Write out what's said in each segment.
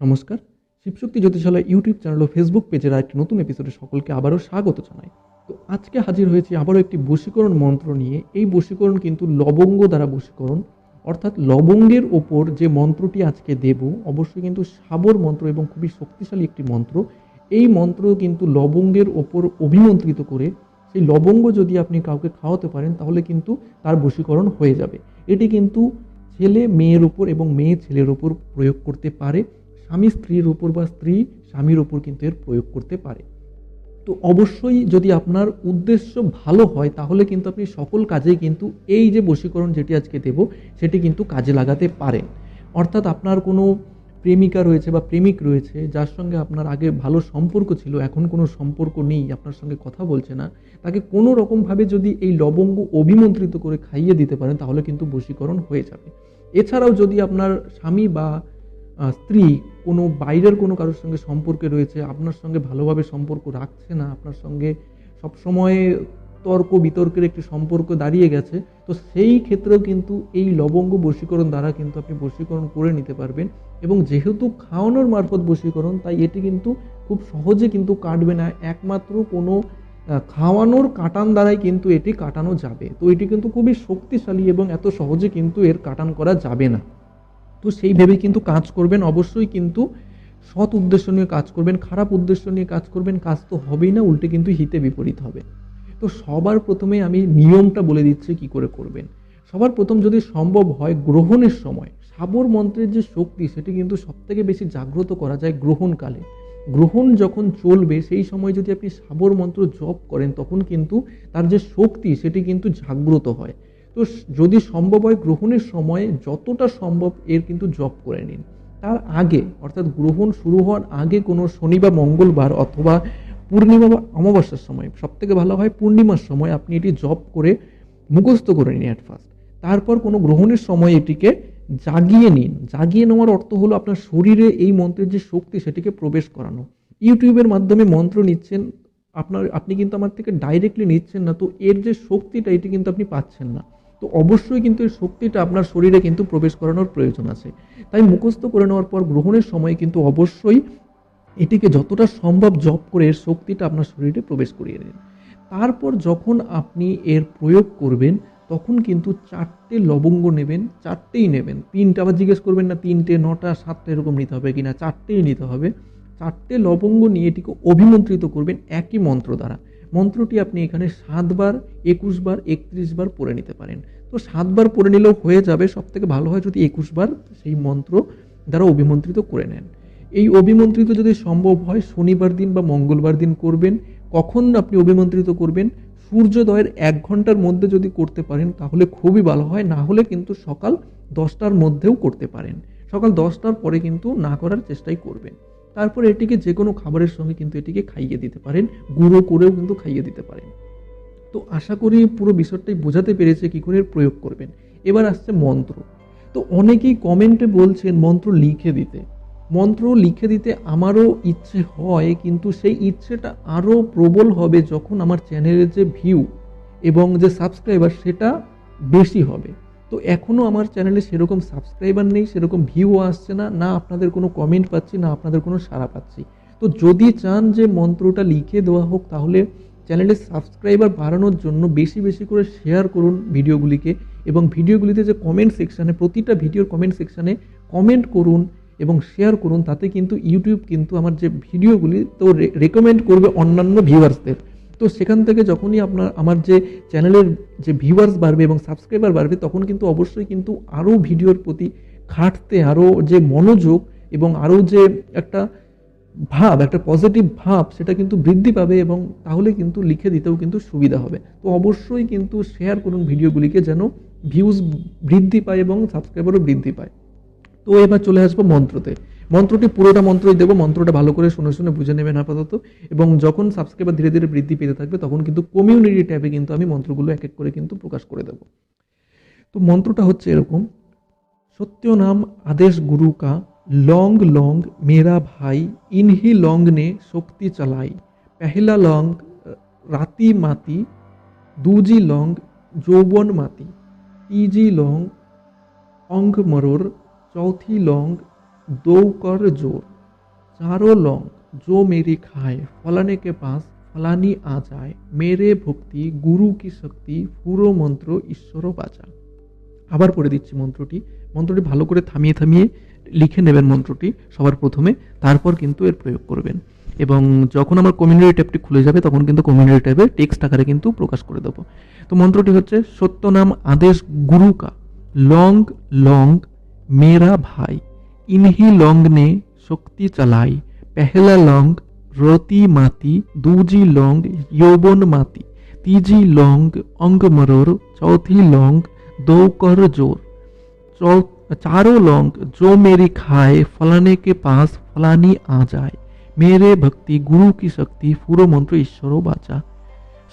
নমস্কার। Shivshakti জ্যোতিষালয় YouTube channel ও Facebook পেজের একটি নতুন এপিসোডে সকলকে আবারও স্বাগত জানাই। তো আজকে হাজির হয়েছি আবারও একটি বশীকরণ মন্ত্র নিয়ে। এই বশীকরণ কিন্তু লবঙ্গ দ্বারা বশীকরণ। অর্থাৎ লবঙ্গের ওপর যে মন্ত্রটি আজকে দেব, অবশ্যই কিন্তু সাবর মন্ত্র এবং খুবই শক্তিশালী একটি মন্ত্র। এই মন্ত্র কিন্তু লবঙ্গের ওপর অভিমন্ত্রিত করে সেই লবঙ্গ যদি আপনি কাউকে খাওয়াতে পারেন, তাহলে কিন্তু তার বশীকরণ হয়ে যাবে। এটি কিন্তু ছেলে মেয়ের উপর এবং মেয়ে ছেলের উপর প্রয়োগ করতে পারে। স্বামী স্ত্রীর ওপর বা স্ত্রী স্বামীর ওপর কিন্তু এর প্রয়োগ করতে পারে। তো অবশ্যই যদি আপনার উদ্দেশ্য ভালো হয়, তাহলে কিন্তু আপনি সকল কাজেই কিন্তু এই যে বশীকরণ যেটি আজকে দেব, সেটি কিন্তু কাজে লাগাতে পারেন। অর্থাৎ আপনার কোনো প্রেমিকা রয়েছে বা প্রেমিক রয়েছে, যার সঙ্গে আপনার আগে ভালো সম্পর্ক ছিল, এখন কোনো সম্পর্ক নেই, আপনার সঙ্গে কথা বলছে না, তাকে কোনো রকমভাবে যদি এই লবঙ্গ অভিমন্ত্রিত করে খাইয়ে দিতে পারেন, তাহলে কিন্তু বশীকরণ হয়ে যাবে। এছাড়াও যদি আপনার স্বামী বা স্ত্রী কোনো বাইরের কোনো কারোর সঙ্গে সম্পর্কে রয়েছে, আপনার সঙ্গে ভালোভাবে সম্পর্ক রাখছে না, আপনার সঙ্গে সবসময় তর্ক বিতর্কের একটি সম্পর্ক দাঁড়িয়ে গেছে, তো সেই ক্ষেত্রেও কিন্তু এই লবঙ্গ বশীকরণ দ্বারা কিন্তু আপনি বশীকরণ করে নিতে পারবেন। এবং যেহেতু খাওয়ানোর মারফত বশীকরণ, তাই এটি কিন্তু খুব সহজে কিন্তু কাটবে না। একমাত্র কোনো খাওয়ানোর কাটান দ্বারাই কিন্তু এটি কাটানো যাবে। তো এটি কিন্তু খুবই শক্তিশালী এবং এত সহজে কিন্তু এর কাটান করা যাবে না। তো সেই ভেবে কিন্তু কাজ করবেন। অবশ্যই কিন্তু সৎ উদ্দেশ্য নিয়ে কাজ করবেন, খারাপ উদ্দেশ্য নিয়ে কাজ করবেন, কাজ তো হবেই না, উল্টে কিন্তু হিতে বিপরীত হবে। তো সবার প্রথমে আমি নিয়মটা বলে দিচ্ছি কি করে করবেন। সবার প্রথম যদি সম্ভব হয় গ্রহণের সময়, সাবর মন্ত্রের যে শক্তি, সেটি কিন্তু সবথেকে বেশি জাগ্রত করা যায় গ্রহণকালে। গ্রহণ যখন চলবে, সেই সময় যদি আপনি সাবর মন্ত্র জপ করেন, তখন কিন্তু তার যে শক্তি, সেটি কিন্তু জাগ্রত হয়। তো যদি সম্ভব হয় গ্রহণের সময়ে যতটা সম্ভব এর কিন্তু জপ করে নিন। তার আগে, অর্থাৎ গ্রহণ শুরু হওয়ার আগে কোনো শনি বা মঙ্গলবার অথবা পূর্ণিমা বা অমাবস্যার সময় সব থেকে ভালো হয় পূর্ণিমার সময় আপনি এটি জপ করে মুখস্থ করে নিন অ্যাট ফার্স্ট তারপর কোনো গ্রহণের সময় এটিকে জাগিয়ে নিন। জাগিয়ে নেওয়ার অর্থ হলো আপনার শরীরে এই মন্ত্রের যে শক্তি, সেটিকে প্রবেশ করানো। ইউটিউবের মাধ্যমে মন্ত্র নিচ্ছেন, আপনার, আপনি কিন্তু আমার থেকে ডাইরেক্টলি নিচ্ছেন না, তো এর যে শক্তিটা, এটি কিন্তু আপনি পাচ্ছেন না। তো অবশ্যই কিন্তু এই শক্তিটা আপনার শরীরে কিন্তু প্রবেশ করানোর প্রয়োজন আছে। তাই মুখস্থ করে নেওয়ার পর গ্রহণের সময় কিন্তু অবশ্যই এটিকে যতটা সম্ভব জপ করে এর শক্তিটা আপনার শরীরে প্রবেশ করিয়ে নিন। তারপর যখন আপনি এর প্রয়োগ করবেন, তখন কিন্তু চারটে লবঙ্গ নেবেন, চারটেই নেবেন। তিনটা আবার জিজ্ঞেস করবেন না, তিনটে, নটা, সাতটা এরকম নিতে হবে কিনা? চারটেই নিতে হবে। চারটে লবঙ্গ নিয়ে এটিকে অভিমন্ত্রিত করবেন একই মন্ত্র দ্বারা। মন্ত্রটি আপনি এখানে সাতবার একুশ বার একত্রিশ বার পড়ে নিতে পারেন। তো সাতবার পড়ে নিলেও হয়ে যাবে। সব থেকে ভালো হয় যদি একুশ বার সেই মন্ত্র দ্বারা অভিমন্ত্রিত করে নেন। এই অভিমন্ত্রিত যদি সম্ভব হয়, শনিবার দিন বা মঙ্গলবার দিন করবেন। কখন আপনি অভিমন্ত্রিত করবেন? সূর্যোদয়ের এক ঘণ্টার মধ্যে যদি করতে পারেন, তাহলে খুবই ভালো হয়। না হলে কিন্তু সকাল দশটার মধ্যেও করতে পারেন। সকাল দশটার পরে কিন্তু না করার চেষ্টাই করবেন। তারপর এটিকে যে কোনো খাবারের সঙ্গে কিন্তু এটিকে খাইয়ে দিতে পারেন, গুঁড়ো করেও কিন্তু খাইয়ে দিতে পারেন। তো আশা করি পুরো বিষয়টাই বোঝাতে পেরেছে কি করে প্রয়োগ করবেন। এবার আসছে মন্ত্র। তো অনেকেই কমেন্টে বলছেন, মন্ত্র লিখে দিতে। মন্ত্র লিখে দিতে আমারও ইচ্ছে হয়, কিন্তু সেই ইচ্ছেটা আরও প্রবল হবে যখন আমার চ্যানেলের যে ভিউ এবং যে সাবস্ক্রাইবার, সেটা বেশি হবে। তো এখনও আমার চ্যানেলে সেরকম সাবস্ক্রাইবার নেই, সেরকম ভিউ আসছে না না আপনাদের কোনো কমেন্ট পাচ্ছি, না আপনাদের কোনো সাড়া পাচ্ছি। তো যদি চান যে মন্ত্রটা লিখে দেওয়া হোক, তাহলে চ্যানেলের সাবস্ক্রাইবার বাড়ানোর জন্য বেশি বেশি করে শেয়ার করুন ভিডিওগুলিকে এবং ভিডিওগুলিতে যে কমেন্ট সেকশানে প্রতিটা ভিডিওর কমেন্ট সেকশানে কমেন্ট করুন এবং শেয়ার করুন, তাতে কিন্তু ইউটিউব কিন্তু আমার যে ভিডিওগুলি তো রেকমেন্ড করবে অন্যান্য ভিউয়ার্সদের তো সেখান থেকে যখনই আপনার, আমার যে চ্যানেলের যে ভিউয়ার্স বাড়বে এবং সাবস্ক্রাইবার বাড়বে, তখন কিন্তু অবশ্যই কিন্তু আরও ভিডিওর প্রতি খাটতে, আরও যে মনোযোগ এবং আরও যে একটা ভাব, একটা পজিটিভ ভাব, সেটা কিন্তু বৃদ্ধি পাবে এবং তাহলে কিন্তু লিখে দিতেও কিন্তু সুবিধা হবে। তো অবশ্যই কিন্তু শেয়ার করুন ভিডিওগুলিকে যেন ভিউজ বৃদ্ধি পায় এবং সাবস্ক্রাইবারও বৃদ্ধি পায়। তো এবার চলে আসব মন্ত্রতে। মন্ত্রটি পুরোটা মন্ত্রই দেবো, মন্ত্রটা ভালো করে শুনে শুনে বুঝে নেবেন আপাতত। এবং যখন সাবস্ক্রাইবার ধীরে ধীরে বৃদ্ধি পেতে থাকবে, তখন কিন্তু কমিউনিটি ট্যাবে কিন্তু আমি মন্ত্রগুলো এক এক করে কিন্তু প্রকাশ করে দেবো। তো মন্ত্রটা হচ্ছে এরকম সত্য নাম আদেশ গুরু কা লং লং মেরা ভাই, ইনহি লং নে শক্তি চালাই। পেহলা লং রাতি মাতি, দুজি লং যৌবন মাতি। তিজি লং অঙ্গ মরোর চৌথি লং दो कर जोर चारों लौंग जो मेरी खाए फलाने के पास फलानी आ जाए मेरे ভক্তি গুরু কি শক্তি পুরো মন্ত্র ঈশ্বর বাঁচা আবার পড়ে দিচ্ছি মন্ত্রটি মন্ত্রটি ভালো করে থামিয়ে থামিয়ে লিখে নেবেন মন্ত্রটি সবার প্রথমে তারপর কিন্তু এর প্রয়োগ করবেন এবং যখন আমার কমিউনিটি ট্যাবটি খুলে যাবে তখন কিন্তু কমিউনিটি ট্যাবে টেক্সট আকারে কিন্তু প্রকাশ করে দেবো তো মন্ত্রটি হচ্ছে সত্য নাম আদেশ গুরু কা লং লং मेरा भाई इन्हीं लौंग ने शक्ति चलाई। पहला लौंग रोती माती, दूजी लौंग यौवन माती, तीजी लौंग अंग मरोर चौथी लौंग दो कर ज़ोर चारों लौंग, जो मेरी खाए, फलाने के पास फलानी आ जाए। मेरे भक्ति गुरु की शक्ति, पूर्व मंत्र ईश्वरों बाचा।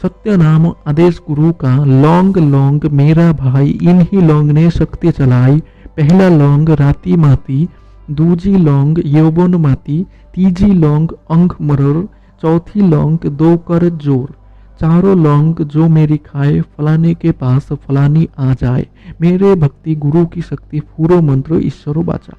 सत्य नाम आदेश गुरु का, लौंग लौंग मेरा भाई इन्हीं लौंग ने शक्ति चलाई। पहला लौंग राती माती, दूजी लौंग यौवन माती, तीजी लौंग अंग मरर, चौथी लौंग दो कर ज़ोर। चारों लौंग जो मेरी खाए, फलाने के पास फलानी आ जाए। मेरे भक्ति गुरु की शक्ति पूरो मंत्र ईश्वर बाचा।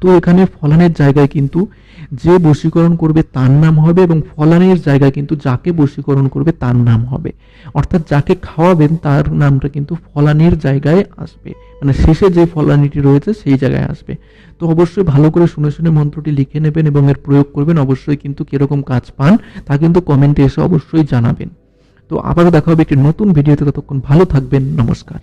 তো এখানে ফলানের জায়গায় কিন্তু যে বশীকরণ করবে তার নাম হবে এবং ফলানের জায়গায় কিন্তু যাকে বশীকরণ করবে তার নাম হবে। অর্থাৎ যাকে খাওয়াবেন তার নামটা কিন্তু ফলানির জায়গায় আসবে। মানে শেষে যে ফলানিটি রয়েছে সেই জায়গায় আসবে। তো অবশ্যই ভালো করে শুনে শুনে মন্ত্রটি লিখে নেবেন এবং এর প্রয়োগ করবেন। অবশ্যই কিন্তু কীরকম কাজ পান তা কিন্তু কমেন্টে এসে অবশ্যই জানাবেন। তো আবারও দেখা হবে একটি নতুন ভিডিওতে। ততক্ষণ ভালো থাকবেন। নমস্কার।